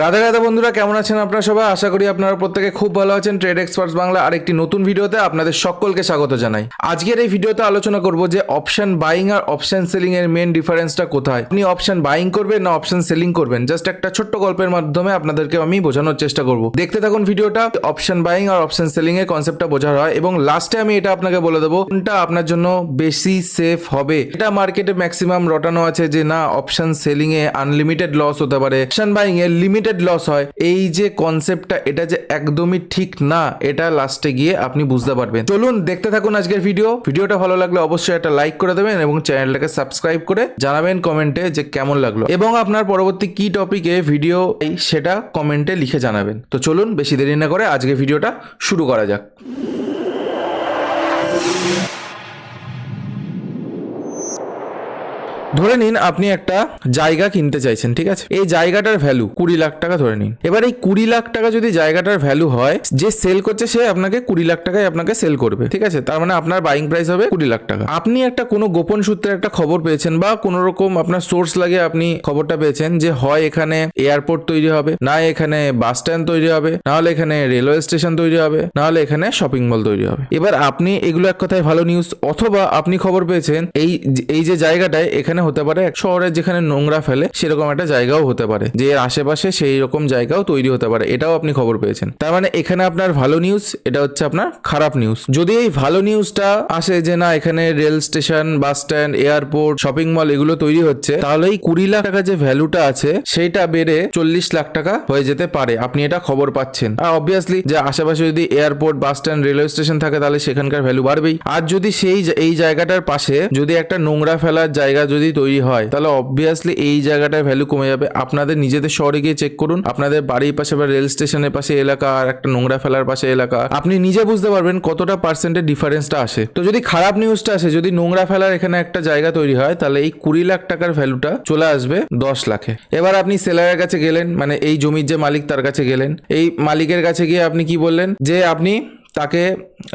রাধা রাধা বন্ধুরা, কেমন আছেন আপনারা সবাই? আশা করি আপনারা প্রত্যেকে খুব ভালো আছেন। ট্রেড এক্সপার্টস বাংলা আরেকটি নতুন ভিডিওতে আপনাদের সকলকে স্বাগত জানাই। আজকের এই ভিডিওতে আলোচনা করব যে অপশন বাইং আর অপশন সেলিং এর মেন ডিফারেন্সটা কোথায়। আপনি অপশন বাইং করবেন না অপশন সেলিং করবেন? জাস্ট একটা ছোট্ট গল্পের মাধ্যমে আপনাদেরকে আমি বোঝানোর চেষ্টা করব। দেখতে থাকুন ভিডিওটা। অপশন বাইং আর অপশন সেলিং এর কনসেপ্টটা বোঝার হয় এবং লাস্টে আমি এটা আপনাকে বলে দেবো, কোনটা আপনার জন্য বেশি সেফ হবে। এটা মার্কেটে ম্যাক্সিমাম রটানো আছে যে না অপশন সেলিং এ আনলিমিটেড লস হতে পারে। অপশন বাইং এ লিমিটেড লস হয়। এই যে কনসেপ্টটা এটা যে একদমই ঠিক না, এটা লাস্টে গিয়ে আপনি বুঝতে পারবেন। চলুন দেখতে থাকুন আজকের ভিডিও ভিডিওটা ভালো লাগলে অবশ্যই একটা লাইক করে দেবেন এবং চ্যানেলটাকে সাবস্ক্রাইব করে জানাবেন কমেন্টে যে কেমন লাগল। এবং আপনার পরবর্তী কি টপিকে ভিডিও সেটা কমেন্টে লিখে জানাবেন। তো চলুন বেশি দেরি না করে আজকে ভিডিওটা শুরু করা যাক। ধরে নিন আপনি একটা জায়গা কিনতে চাইছেন, ঠিক আছে? এই জায়গাটার ভ্যালু কুড়ি লাখ টাকা ধরে নিন। এবার এই কুড়ি লাখ টাকা যদি জায়গাটার ভ্যালু হয়, যে সেল করছে সে আপনাকে কুড়ি লাখ টাকায় আপনাকে সেল করবে, ঠিক আছে? তার মানে আপনার বাইং প্রাইস হবে কুড়ি লাখ টাকা। আপনি একটা কোনো গোপন সূত্রে একটা খবর পেয়েছেন বা কোনো রকম আপনার সোর্স লাগে আপনি খবরটা পেয়েছেন যে হয় এখানে এয়ারপোর্ট তৈরি হবে, না এখানে বাস স্ট্যান্ড তৈরি হবে, না হলে এখানে রেলওয়ে স্টেশন তৈরি হবে, না হলে এখানে শপিং মল তৈরি হবে। এবার আপনি এগুলো এক কথায় ভালো নিউজ অথবা আপনি খবর পেয়েছেন, এই এই যে জায়গাটায় এখানে হতে পারে, এক শহরের যেখানে নোংরা ফেলে সেরকম একটা জায়গাও হতে পারে, যে এর আশেপাশে সেই রকম জায়গাও তৈরি হতে পারে, এটাও আপনি খবর পেয়েছেন। তার মানে এখানে আপনার ভালো নিউজ এটা হচ্ছে আপনার খারাপ নিউজ যদি এই ভালো নিউজটা আসে যে না, এখানে rail station bus stand airport shopping mall এগুলো তৈরি হচ্ছে, তাহলে এই কুড়ি লাখ টাকা যে ভ্যালুটা আছে, সেইটা বেড়ে চল্লিশ লাখ টাকা হয়ে যেতে পারে। আপনি এটা খবর পাচ্ছেন। আর অবভিয়াসলি যে আশেপাশে যদি airport bus stand railway station থাকে, তাহলে সেখানকার ভ্যালু বাড়বেই। আর যদি সেই, এই জায়গাটার পাশে যদি একটা নোংরা ফেলার জায়গা যদি তৈরি হয়। তাহলে অবভিয়াসলি এই জায়গাটার ভ্যালু কমে যাবে। আপনাদের নিজেদের শহরে গিয়ে চেক করুন। আপনাদের বাড়ির পাশে বা রেল স্টেশনের পাশে এলাকা আর একটা নোংরা ফেলার পাশে এলাকা। আপনি নিজে বুঝতে পারবেন কতটা পার্সেন্টের ডিফারেন্সটা আসে। তো যদি খারাপ নিউজটা আসে, যদি নোংরা ফেলার এখানে একটা জায়গা তৈরি হয়, তাহলে এই কুড়ি লাখ টাকার ভ্যালুটা চলে আসবে দশ লাখে। এবার আপনি সেলারের কাছে গেলেন মানে এই জমির যে মালিক তার কাছে গেলেন। এই মালিকের কাছে গিয়ে আপনি কি বললেন? যে আপনি তাকে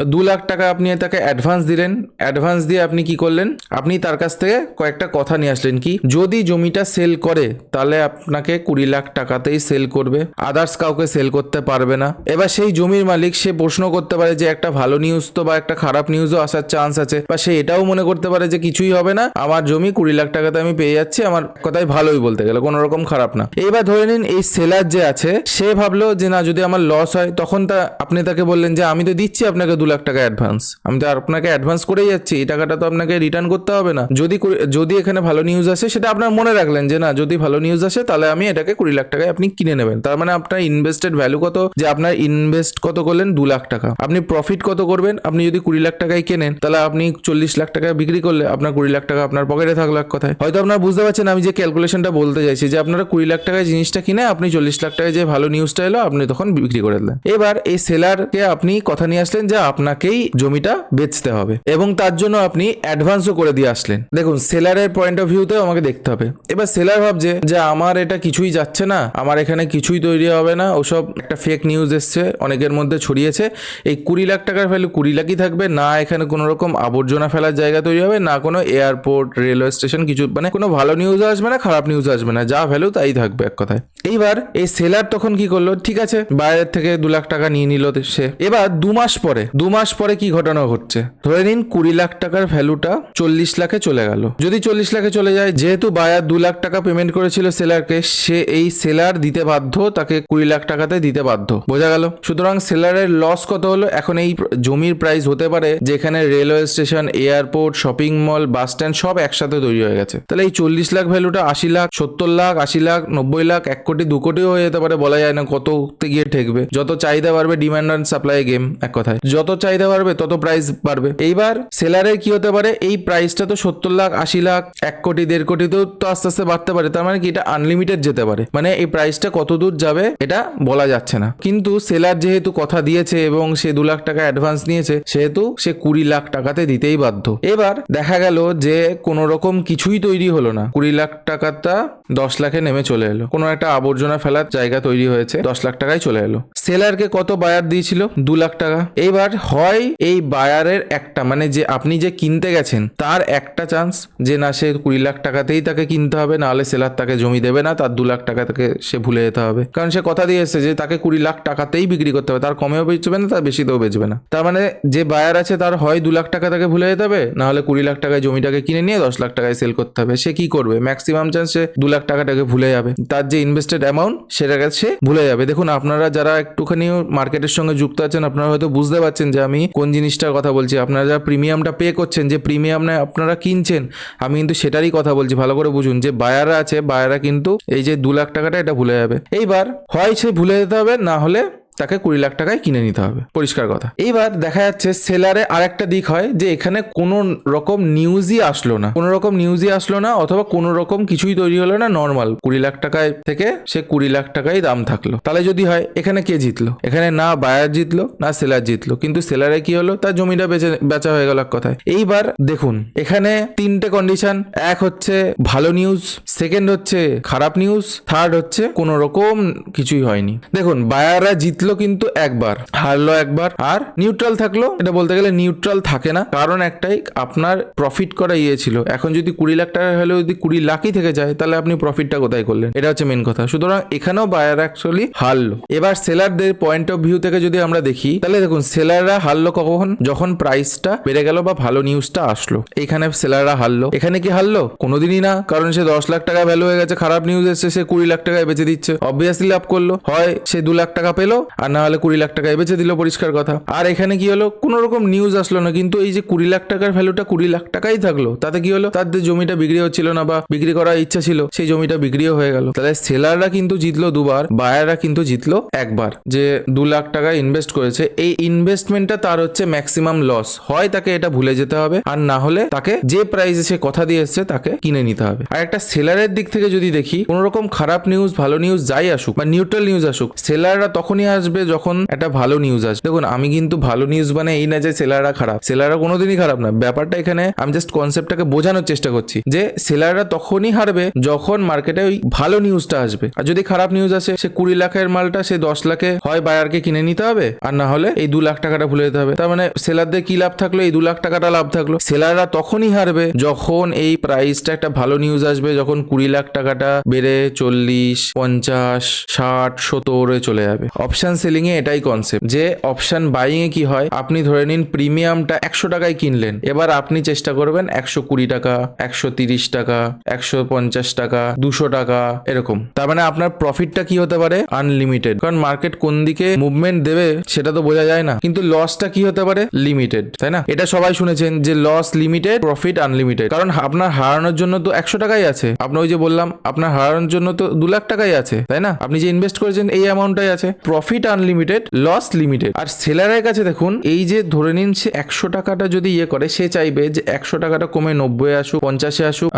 দু লাখ টাকা আপনি তাকে অ্যাডভান্স দিলেন। অ্যাডভান্স দিয়ে আপনি কি করলেন? আপনি তার কাছ থেকে কয়েকটা কথা নিয়ে আসলেন কি, যদি জমিটা সেল করে, তাহলে আপনাকে কুড়ি লাখ টাকাতেই সেল করবে। আদার্স কাউকে সেল করতে পারবে না। এবার সেই জমির মালিক, সে প্রশ্ন করতে পারে যে, একটা ভালো নিউজ তো বা একটা খারাপ নিউজও আসার চান্স আছে। বা সে এটাও মনে করতে পারে যে, কিছুই হবে না। আমার জমি কুড়ি লাখ টাকাতে আমি পেয়ে যাচ্ছি, আমার কথাই ভালোই বলতে গেলে, কোনো রকম খারাপ না। এবার ধরে নিন, এই সেলার যে আছে, সে ভাবলো যে, না, যদি আমার লস হয়, তখন তা, আপনি তাকে বললেন যে, আমি তো দিচ্ছি আপনাকে দু লাখ টাকা অ্যাডভান্স আমি তো আপনাকে অ্যাডভান্স করেই যাচ্ছি, এই টাকাটা তো আপনাকে রিটার্ন করতে হবে না। যদি যদি এখানে ভালো নিউজ আসে, সেটা আপনার মনে রাখলেন যে না, যদি ভালো নিউজ আসে, তাহলে আমি এটাকে কুড়ি লাখ টাকায় আপনি কিনে নেবেন। তার মানে আপনার ইনভেস্টেড ভ্যালু কত? যে আপনার ইনভেস্ট কত করলেন? দু লাখ টাকা। আপনি প্রফিট কত করবেন? আপনি যদি কুড়ি লাখ টাকায় কেনেন, তাহলে আপনি চল্লিশ লাখ টাকায় বিক্রি করলে আপনার কুড়ি লাখ টাকা আপনার পকেটে থাকল এক কথায়। হয়তো আপনারা বুঝতে পারছেন আমি যে ক্যালকুলেশনটা বলতে চাইছি, যে আপনারা কুড়ি লাখ টাকায় জিনিসটা কিনে, আপনি চল্লিশ লাখ টাকায় যে ভালো নিউজটা এলো, আপনি তখন বিক্রি করে দিলেন। এবার এই সেলারকে আপনি কথা নিয়ে আসলেন যে আপনাকেই জমিটা বেচতে হবে এবং তার জন্য আপনি অ্যাডভান্সও করে দিয়ে আসলেন। দেখুন সেলারের পয়েন্ট অফ ভিউতেও আমাকে দেখতে হবে। এবার সেলার ভাবছে যে আমার এটা কিছুই যাচ্ছে না, আমার এখানে কিছুই তৈরি হবে না, ওসব একটা ফেক নিউজ এসছে, অনেকের মধ্যে ছড়িয়েছে। এই কুড়ি লাখ টাকার ভ্যালু কুড়ি লাখই থাকবে, না এখানে কোনো রকম আবর্জনা ফেলার জায়গা তৈরি হবে, না কোনো এয়ারপোর্ট রেলওয়ে স্টেশন কিছু মানে কোনো ভালো নিউজ আসবে না, খারাপ নিউজ আসবে না, যা ভ্যালু তাই থাকবে এক কথায়। এইবার এই সেলার তখন কি করল, ঠিক আছে বাইরের থেকে দু লাখ টাকা নিয়ে নিল সে। এবার দু মাস পরে দু মাস পরে কি ঘটনা ঘটছে? ধরে নিন কুড়ি লাখ টাকার ভ্যালুটা চল্লিশ লাখে চলে গেল। যদি চল্লিশ লাখে চলে যায়, যেহেতু বায়ার দু লাখ টাকা পেমেন্ট করেছিল সেলারকে সে এই সেলার দিতে বাধ্য, তাকে কুড়ি লাখ টাকাতে দিতে বাধ্য। বোঝা গেল? সুতরাং সেলারের লস কত হলো? এখন এই জমির প্রাইস হতে পারে, যেখানে railway station airport shopping mall bus stand সব একসাথে তৈরি হয়ে গেছে। তাহলে এই চল্লিশ লাখ ভ্যালুটা আশি লাখ, সত্তর লাখ, আশি লাখ, নব্বই লাখ, এক কোটি, দু কোটিও হয়ে যেতে পারে, বলা যায় না কততে গিয়ে ঠেকবে। যত চাহিদা বাড়বে ডিমান্ড অ্যান্ড সাপ্লাই গেম এক কথায়। যত চাহিদা বাড়বে, তত প্রাইস বাড়বে। এইবার সেলারের কি হতে পারে? এই প্রাইসটা তো সত্তর লাখ, আশি লাখ, এক কোটি, দেড় কোটিতেও তো আস্তে আস্তে বাড়তে পারে। তার মানে কি? এটা আনলিমিটেড যেতে পারে। মানে এই প্রাইসটা কত দূর যাবে, এটা বলা যাচ্ছে না। কিন্তু সেলার যেহেতু কথা দিয়েছে এবং সে দু লাখ টাকা অ্যাডভান্স নিয়েছে, সেহেতু সে কুড়ি লাখ টাকাতে দিতেই বাধ্য। এবার দেখা গেল যে কোনো রকম কিছুই তৈরি হলো না। কুড়ি লাখ টাকাটা দশ লাখে নেমে চলে এলো। কোনো একটা আবর্জনা ফেলার জায়গা তৈরি হয়েছে, দশ লাখ টাকায় চলে এলো। সেলারকে কত বায়ার দিয়েছিল? দু লাখ টাকা টাকা। এইবার হয় এই বায়ারের একটা মানে যে আপনি যে কিনতে গেছেন, তার একটা চান্স যে না, সে কুড়ি লাখ টাকাতেই তাকে কিনতে হবে, নাহলে সেলার তাকে জমি দেবে না, তার দু লাখ টাকা তাকে সে ভুলে যেতে হবে। কারণ সে কথা দিয়ে এসেছে যে তাকে কুড়ি লাখ টাকাতেই বিক্রি করতে হবে, তার কমেও বেচবে না, তার বেশিতেও বেচবে না। তার মানে যে বায়ার আছে, তার হয় দু লাখ টাকা তাকে ভুলে যেতে হবে, নাহলে কুড়ি লাখ টাকায় জমিটাকে কিনে নিয়ে দশ লাখ টাকায় সেল করতে হবে। সে কি করবে? ম্যাক্সিমাম চান্স সে দু লাখ টাকাটাকে ভুলে যাবে। তার যে ইনভেস্টেড অ্যামাউন্ট সেটাকে সে ভুলে যাবে। দেখুন, আপনারা যারা একটুখানি মার্কেটের সঙ্গে যুক্ত আছেন আপনারা হয়তো বুঝতে পারছেন যে আমি কোন জিনিসটার কথা বলছি। আপনারা যারা প্রিমিয়ামটা পে করছেন, যে প্রিমিয়াম আপনারা কিনছেন, আমি কিন্তু সেটারই কথা বলছি। ভালো করে বুঝুন যে বায়াররা আছে, বায়াররা কিন্তু এই যে দু লাখ টাকাটা এটা ভুলে যাবে। এইবার হয় সে ভুলে যেতে হবে, না হলে তাকে কুড়ি লাখ টাকায় কিনে নিতে হবে। পরিষ্কার কথা। এইবার দেখা যাচ্ছে সেলারে আরেকটা দিক হয় যে এখানে কোনো রকম নিউজই আসলো না। কোনো রকম নিউজই আসলো না অথবা কোনো রকম কিছুই তৈরি হলো না নর্মাল কুড়ি লাখ টাকায় থেকে সে কুড়ি লাখ টাকায় দাম থাকল। তাহলে যদি হয়, এখানে কে জিতলো? এখানে না বায়ার জিতলো, না সেলার জিতলো। কিন্তু সেলারে কি হলো? তার জমিটা বেচে, বেচা হয়ে গেল এক কথায়। এইবার দেখুন, এখানে তিনটে কন্ডিশন এক হচ্ছে ভালো নিউজ সেকেন্ড হচ্ছে খারাপ নিউজ থার্ড হচ্ছে কোনো রকম কিছুই হয়নি। দেখুন বায়াররা জিতলো কিন্তু একবার। হারলো একবার আর নিউট্রাল থাকল, এটা বলতে গেলে নিউট্রাল থাকে না। কারণ একটাই, আপনার প্রফিট করা ইয়ে ছিল। এখন যদি কুড়ি লাখ টাকা হলে যদি কুড়ি লাখই থেকে যায়, তাহলে আপনি প্রফিটটা কোথায় করলেন? এটা হচ্ছে মেন কথা। সুতরাং এখানেও বায়ার অ্যাকচুয়ালি হারলো। এবার সেলারদের পয়েন্ট অফ ভিউ থেকে যদি আমরা দেখি, তাহলে দেখুন সেলাররা হারলো কখন? যখন প্রাইসটা বেড়ে গেল বা ভালো নিউজটা আসলো। এখানে সেলাররা হারলো। এখানে কি হারলো? কোনোদিনই না। কারণ সে দশ লাখ টাকা ভ্যালু হয়ে গেছে, খারাপ নিউজ এসছে, সে কুড়ি লাখ টাকায় বেঁচে দিচ্ছে। অবভিয়াসলি লাভ করল। হয় সে দু লাখ টাকা পেল আর না হলে কুড়ি লাখ টাকায় বেচে দিল, পরিষ্কার কথা। আর এখানে কি হলো? কোনো রকম নিউজ আসলো না, কিন্তু এই যে কুড়ি লাখ টাকার ভ্যালুটা কুড়ি লাখ টাকাই থাকল, তাতে কি হলো? তাদের জমিটা বিক্রি হচ্ছিল না বা বিক্রি করার ইচ্ছা ছিল, সেই জমিটা বিক্রিও হয়ে গেল। তাহলে সেলাররা কিন্তু জিতলো দুবার বায়াররা কিন্তু জিতলো একবার, যে দু লাখ টাকা ইনভেস্ট করেছে। এই ইনভেস্টমেন্টটা তার হচ্ছে ম্যাক্সিমাম লস হয় তাকে এটা ভুলে যেতে হবে, আর না হলে তাকে যে প্রাইসে সে কথা দিয়ে এসছে, তাকে কিনে নিতে হবে। আর একটা সেলারের দিক থেকে যদি দেখি, কোনো রকম খারাপ নিউজ ভালো নিউজ যাই আসুক, বা নিউট্রাল নিউজ আসুক সেলাররা তখনই আসবে যখন একটা ভালো নিউজ আসবে। দেখুন, আমি কিন্তু ভালো নিউজ মানে এই না যে সেলাররা খারাপ। সেলাররা কোনোদিনই খারাপ না। ব্যাপারটা এখানে আমি জাস্ট কনসেপ্টটাকে বোঝানোর চেষ্টা করছি যে সেলাররা তখনই হারবে যখন মার্কেটে ওই ভালো নিউজটা আসবে। আর যদি খারাপ নিউজ আসে, সে কুড়ি লাখের মালটা সে দশ লাখে হয় বায়ারকে কিনে নিতে হবে। আর না হলে এই দু লাখ টাকাটা ভুলে যেতে হবে। তার মানে সেলারদের কি লাভ থাকল? এই দু লাখ টাকাটা লাভ থাকল। সেলাররা তখনই হারবে যখন এই প্রাইসটা একটা ভালো নিউজ আসবে, যখন কুড়ি লাখ টাকাটা বেড়ে চল্লিশ, পঞ্চাশ, ষাট, সত্তরে চলে যাবে। অপশন সেলিং এ এটাই কনসেপ্ট যে অপশন বাইং এ কি হয়? আপনি ধরে নিন প্রিমিয়ামটা একশো টাকায় কিনলেন। এবার আপনি চেষ্টা করবেন একশো কুড়ি টাকা, একশো তিরিশ টাকা, একশো পঞ্চাশ টাকা, দুশো টাকা, এরকম। তার মানে আপনার প্রফিটটা কি হতে পারে? আনলিমিটেড কারণ মার্কেট কোন দিকে মুভমেন্ট দেবে সেটা তো বোঝা যায় না। কিন্তু লসটা কি হতে পারে? লিমিটেড তাই না? এটা সবাই শুনেছেন যে লস লিমিটেড প্রফিট আনলিমিটেড কারণ আপনার হারানোর জন্য তো একশো টাকাই আছে। আপনার ওই যে বললাম, আপনার হারানোর জন্য তো দু লাখ টাকাই আছে, তাই না? আপনি যে ইনভেস্ট করেছেন, এই অ্যামাউন্টটাই আছে। প্রফিট আনলিমিটেড লস লিমিটেড আর সেলারের কাছে দেখুন, এই যে ধরে নিন সে একশো টাকাটা যদি ইয়ে করে, সে চাইবে যে একশো টাকাটা কমে নব্বই আসুক, পঞ্চাশে আসুক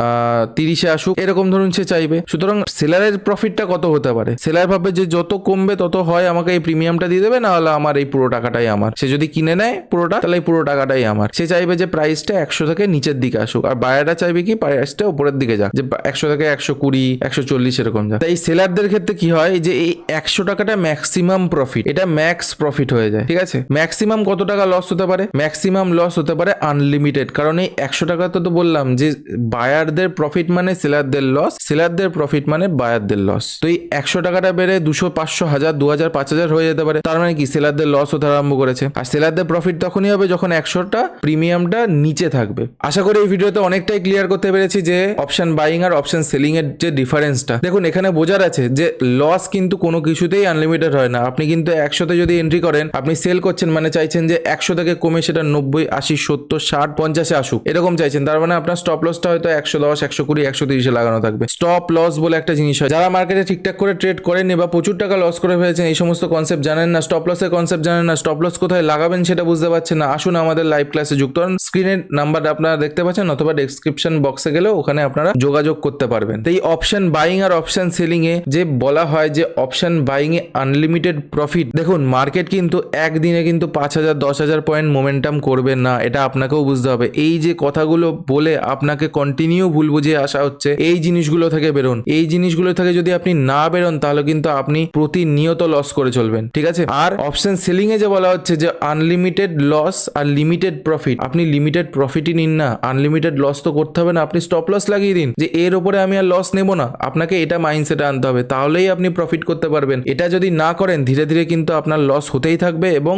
তিরিশে আসুক, এরকম ধরুন সে চাইবে। সুতরাং সেলারের প্রফিটটা কত হতে পারে? সেলার ভাববে যে যত কমবে তত হয়, আমাকে এই প্রিমিয়ামটা দিয়ে দেবে, না হলে আমার এই পুরো টাকাটাই আমার। সে যদি কিনে নেয় পুরোটা, তাহলে এই পুরো টাকাটাই আমার। সে চাইবে যে প্রাইসটা একশো থেকে নিচের দিকে আসুক। আর বায়ারটা চাইবে কি প্রাইসটা উপরের দিকে যাক। যে একশো থেকে একশো কুড়ি, একশো চল্লিশ এরকম যাক। তাই সেলারদের ক্ষেত্রে কি হয়, যে এই একশো টাকাটা ম্যাক্সিমাম প্রফিট এটা ম্যাক্স প্রফিট হয়ে যায়, ঠিক আছে? ম্যাক্সিমাম কত টাকা লস হতে পারে? ম্যাক্সিমাম লস হতে পারে আনলিমিটেড কারণ এই একশো টাকা তো তো বললাম যে বায়ারদের প্রফিট মানে সেলারদের লস সেলারদের প্রফিট মানে বায়ারদের লস তো এই একশো টাকাটা বেড়ে দুশো, পাঁচশো, হাজার, দু হাজার, পাঁচ হাজার হয়ে যেতে পারে। তার মানে কি? সেলারদের লস হতে আরম্ভ করেছে। আর সেলারদের প্রফিট তখনই হবে যখন একশোটা প্রিমিয়ামটা নিচে থাকবে। আশা করি এই ভিডিওতে অনেকটাই ক্লিয়ার করতে পেরেছি যে অপশন বাইং আর অপশন সেলিং এর যে ডিফারেন্সটা দেখুন, এখানে বোঝার আছে যে লস কিন্তু কোনো কিছুতেই আনলিমিটেড হয় না। আপনি কিন্তু একশোতে যদি এন্ট্রি করেন, আপনি সেল করছেন মানে চাইছেন যে একশো থেকে কমে সেটা নব্বই, আশি, সত্তর, ষাট, পঞ্চাশে আসুক। এরকম চাইছেন, তার মানে আপনার স্টপ লসটা হয়তো একশো দশ, একশো কুড়ি, একশো তিরিশে লাগানো থাকবে। স্টপ লস বলে একটা জিনিস হয়। যারা মার্কেটে ঠিকঠাক করে ট্রেড করেননি বা প্রচুর টাকা লস করে ফেলেছেন, এই সমস্ত কনসেপ্ট জানেন না স্টপ লসের কনসেপ্ট জানেন না স্টপ লস কোথায় লাগাবেন সেটা বুঝতে পারছেন না, আসুন আমাদের লাইভ ক্লাসে যুক্ত হন। স্ক্রিনের নাম্বার আপনারা দেখতে পাচ্ছেন, অথবা ডেসক্রিপশন বক্সে গেলেও ওখানে আপনারা যোগাযোগ করতে পারবেন। এই অপশন বাইং আর অপশন সেলিং এ যে বলা হয় যে অপশন বাইং এ আনলিমিটেড প্রফিট দেখুন মার্কেট কিন্তু একদিনে কিন্তু পাঁচ হাজার, দশ হাজার পয়েন্ট মোমেন্টাম করবে না, এটা আপনাকেও বুঝতে হবে। এই যে কথাগুলো বলে আপনাকে কন্টিনিউ ভুল বুঝিয়ে আসা হচ্ছে, এই জিনিসগুলো থেকে বেরোন। এই জিনিসগুলো থেকে যদি আপনি না বেরোন, তাহলে কিন্তু আপনি প্রতিনিয়ত লস করে চলবেন, ঠিক আছে? আর অপশন সেলিং এ যে বলা হচ্ছে যে আনলিমিটেড লস আর লিমিটেড প্রফিট আপনি লিমিটেড প্রফিটই নিন না আনলিমিটেড লস তো করতে হবে না, আপনি স্টপ লস লাগিয়ে দিন। যে এর উপরে আমি আর লস নেব না, আপনাকে এটা মাইন্ডসেটে আনতে হবে, তাহলেই আপনি প্রফিট করতে পারবেন। এটা যদি না করেন, ধীরে ধীরে ধীরে কিন্তু আপনার লস হতেই থাকবে এবং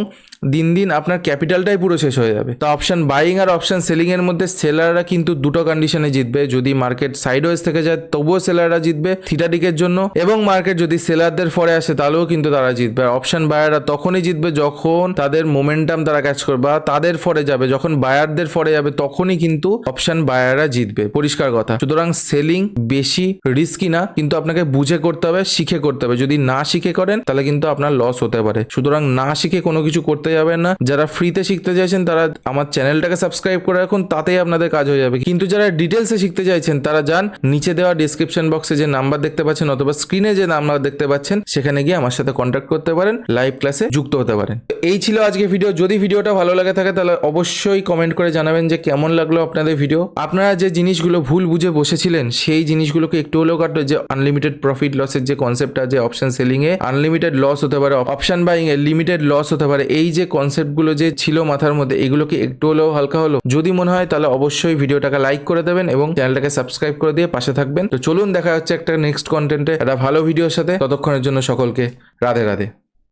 দিন দিন আপনার ক্যাপিটালটাই পুরো শেষ হয়ে যাবে। তো অপশন বাইং আর অপশান সেলিং এর মধ্যে সেলাররা কিন্তু দুটো কন্ডিশনে জিতবে। যদি মার্কেট সাইডওয়েজ থেকে যায়, তবুও সেলাররা জিতবে থিটাডিকের জন্য এবং মার্কেট যদি সেলারদের ফরে আসে, তাহলেও কিন্তু তারা জিতবে। আর অপশন বায়াররা তখনই জিতবে যখন তাদের মোমেন্টাম তারা ক্যাচ করবে বা তাদের ফরে যাবে। যখন বায়ারদের ফরে যাবে, তখনই কিন্তু অপশান বায়াররা জিতবে। পরিষ্কার কথা। সুতরাং সেলিং বেশি রিস্কি না, কিন্তু আপনাকে বুঝে করতে হবে, শিখে করতে হবে। যদি না শিখে করেন, তাহলে কিন্তু আপনার লস হতে পারে। সুতরাং না শিখে কোনো কিছু করতে যাবেন না। যারা ফ্রিতে শিখতে চাইছেন, তারা আমার চ্যানেলটাকে সাবস্ক্রাইব করে রাখুন, তাতেই আপনাদের কাজ হয়ে যাবে। কিন্তু যারা ডিটেলসে শিখতে চাইছেন, তারা যান, নিচে দেওয়া ডিসক্রিপশন বক্সে যে নাম্বার দেখতে পাচ্ছেন অথবা স্ক্রিনে যে নাম্বার দেখতে পাচ্ছেন, সেখানে গিয়ে আমার সাথে কন্ট্যাক্ট করতে পারেন লাইভ ক্লাসে যুক্ত হতে পারেন। এই ছিল আজকে ভিডিও যদি ভিডিওটা ভালো লাগে থাকে, তাহলে অবশ্যই কমেন্ট করে জানাবেন যে কেমন লাগল আপনাদের ভিডিও আপনারা যে জিনিসগুলো ভুল বুঝে বসেছিলেন, সেই জিনিসগুলোকে একটু হলেও কাটবে যে আনলিমিটেড প্রফিট লসের যে কনসেপ্টটা যে অপশন সেলিং এ আনলিমিটেড লস হতে পারে। অপশন বাইং এ লিমিটেড লস হতে পারে। এই যে কনসেপ্টগুলো যে ছিল মাথার মধ্যে এগুলোকে একটু হলেও হালকা হলো? যদি মনে হয়, তাহলে অবশ্যই ভিডিওটাকে লাইক করে দেবেন এবং চ্যানেলটাকে সাবস্ক্রাইব করে দিয়ে পাশে থাকবেন। তো চলুন দেখা হচ্ছে একটা নেক্সট কন্টেন্টে একটা ভালো ভিডিওর সাথে। ততক্ষণের জন্য সকলকে রাধে রাধে।